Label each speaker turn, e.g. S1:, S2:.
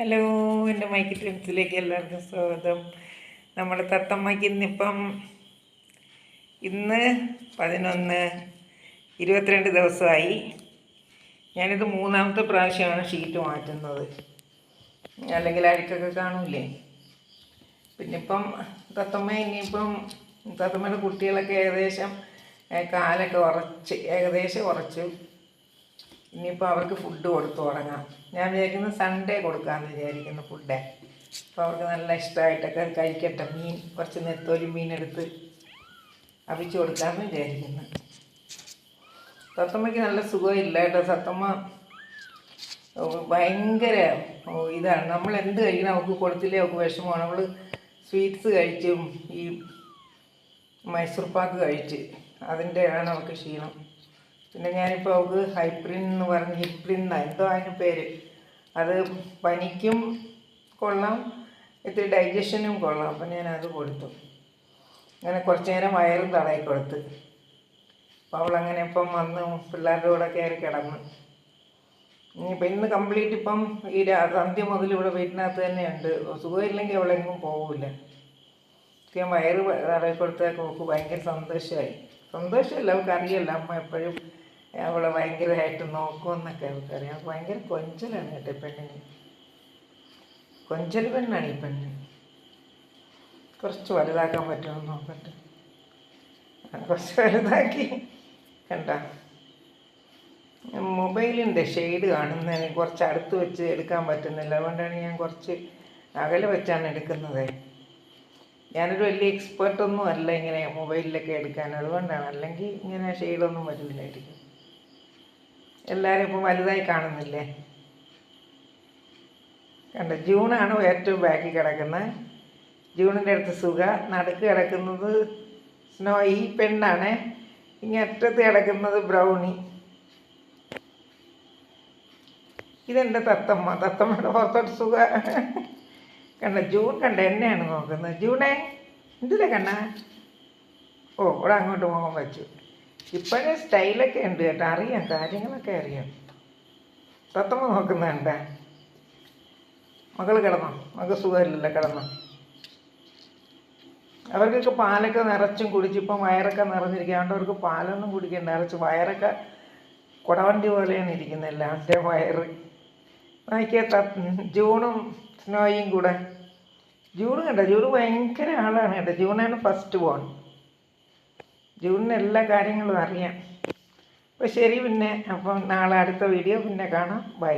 S1: Hello എന്റെ mic ട്രിപ്സിലേക്ക് എല്ലാവർക്കും സ്വാഗതം. നമ്മുടെ തത്തമ്മയ്ക്ക് ഇന്നിപ്പം ഇന്ന് പതിനൊന്ന് ഇരുപത്തിരണ്ട് ദിവസമായി. ഞാനിത് മൂന്നാമത്തെ പ്രാവശ്യമാണ് ഷീറ്റ് മാറ്റുന്നത്. അല്ലെങ്കിൽ അഴുക്കൊക്കെ കാണൂലേ? പിന്നെ ഇപ്പം തത്തമ്മ ഇനിയിപ്പം തത്തമ്മയുടെ കുട്ടികളൊക്കെ ഏകദേശം കാലൊക്കെ ഉറച്ച് ഏകദേശം ഉറച്ചു. ഇനിയിപ്പോൾ അവർക്ക് ഫുഡ് കൊടുത്തു തുടങ്ങാം. ഞാൻ വിചാരിക്കുന്നത് സൺഡേ കൊടുക്കാമെന്ന് വിചാരിക്കുന്നു ഫുഡ് അപ്പോൾ അവർക്ക് നല്ല ഇഷ്ടമായിട്ടൊക്കെ കഴിക്കട്ടെ. മീൻ കുറച്ച് നെത്തോലി മീനെടുത്ത് അവിച്ച് കൊടുക്കാമെന്ന് വിചാരിക്കുന്നു. സത്തമ്മയ്ക്ക് നല്ല സുഖമില്ല കേട്ടോ. സത്തമ്മ ഭയങ്കര ഇതാണ്. നമ്മൾ എന്ത് കഴിക്കണം? അവൾക്ക് കൊടുത്തില്ലേ? അവൾക്ക് വിഷമമാണ്. അവൾ സ്വീറ്റ്സ് കഴിച്ചും ഈ മൈസൂർ പാക്ക് കഴിച്ച്. അതിന്റെയാണ് അവൾക്ക് ക്ഷീണം. പിന്നെ ഞാനിപ്പോൾ അവൾക്ക് ഹൈപ്രിൻ എന്ന് പറഞ്ഞ് ഹിപ്രിൻ എന്നാണ് എന്തോ അതിന് പേര്. അത് പനിക്കും കൊള്ളാം ഇത്തിരി ഡൈജഷനും കൊള്ളാം. അപ്പം ഞാൻ അത് കൊടുത്തു. അങ്ങനെ കുറച്ച് നേരം വയറും തടയി കൊടുത്ത്. അപ്പോൾ അവളങ്ങനെ ഇപ്പം വന്ന് പിള്ളേരുടെ കൂടെ കയറി കിടന്നു. ഇനിയിപ്പോൾ ഇന്ന് കംപ്ലീറ്റ് ഇപ്പം ഈ സന്ധ്യ മുതൽ ഇവിടെ വീട്ടിനകത്ത് തന്നെയുണ്ട്. സുഖമില്ലെങ്കിൽ അവളെങ്ങും പോകില്ല ഞാൻ വയറ് തടയി കൊടുത്തേക്ക് അവൾക്ക് ഭയങ്കര സന്തോഷമായി. സന്തോഷമല്ല അവൾക്ക് അറിയില്ല അമ്മ എപ്പോഴും അവളെ ഭയങ്കരമായിട്ട് നോക്കുമെന്നൊക്കെ അവൾക്ക് ഭയങ്കര കൊഞ്ചലാണ് കേട്ടോ പെണ്ണിന്. കൊഞ്ചൽ പെണ്ണാണ് ഈ പെണ്ണ്. കുറച്ച് വലുതാക്കാൻ പറ്റുമോ നോക്കട്ടെ. കുറച്ച് വലുതാക്കി. കണ്ട? മൊബൈലിന്റെ ഷെയ്ഡ് കാണുന്നതിന് കുറച്ച് അടുത്ത് വെച്ച് എടുക്കാൻ പറ്റുന്നില്ല. അതുകൊണ്ടാണ് ഞാൻ കുറച്ച് അകലെ വെച്ചാണ് എടുക്കുന്നത്. ഞാനൊരു വലിയ എക്സ്പേർട്ടൊന്നും അല്ല ഇങ്ങനെ മൊബൈലിലൊക്കെ എടുക്കാൻ. അതുകൊണ്ടാണ്. അല്ലെങ്കിൽ ഇങ്ങനെ ഷെയ്ഡൊന്നും വരില്ലായിരിക്കും എല്ലാവരും ഇപ്പം വലുതായി കാണുന്നില്ലേ? കണ്ട ജൂണാണ് ഏറ്റവും ബാക്കി കിടക്കുന്നത്. ജൂണിന്റെ അടുത്ത് സുഖ. നടുക്ക് കിടക്കുന്നത് സ്നോ ഈ പെണ്ണാണ്. ഇങ്ങനെ അറ്റത്ത് കിടക്കുന്നത് ബ്രൗണി ഇതെന്റെ തത്തമ്മ. തത്തമ്മയുടെ പുറത്തോട്ട് സുഖ. കണ്ട ജൂൺ കണ്ട എന്നെയാണ് നോക്കുന്നത്. ജൂണേ എന്തിനാ കണ്ണ? ഓ ഇവിടെ അങ്ങോട്ട് പോകാൻ വെച്ചു. ഇപ്പോഴേ സ്റ്റൈലൊക്കെ ഉണ്ട് കേട്ടോ. അറിയാം കാര്യങ്ങളൊക്കെ അറിയാം. തത്തമ്മ നോക്കുന്നുണ്ട മകൾ കിടന്നോ? മകൾ സുഖമില്ലല്ലോ കിടന്നോ? അവർക്കൊക്കെ പാലൊക്കെ നിറച്ചും കുടിച്ച് ഇപ്പം വയറൊക്കെ നിറഞ്ഞിരിക്കുക അതുകൊണ്ട് അവർക്ക് പാലൊന്നും കുടിക്കണ്ട. നിറച്ച് വയറൊക്കെ കുടവണ്ടി പോലെയാണ് ഇരിക്കുന്നത് എല്ലാവരുടെ വയറ്. നോക്കിയ ജൂണും സ്നോയും കൂടെ. ജൂൺ കണ്ട? ജൂൺ ഭയങ്കര ആളാണ് കേട്ടോ. ജൂണാണ് ഫസ്റ്റ് ബോൺ ജൂണിന് എല്ലാ കാര്യങ്ങളും അറിയാം. അപ്പോൾ ശരി പിന്നെ അപ്പം നാളെ അടുത്ത വീഡിയോ പിന്നെ കാണാം. ബൈ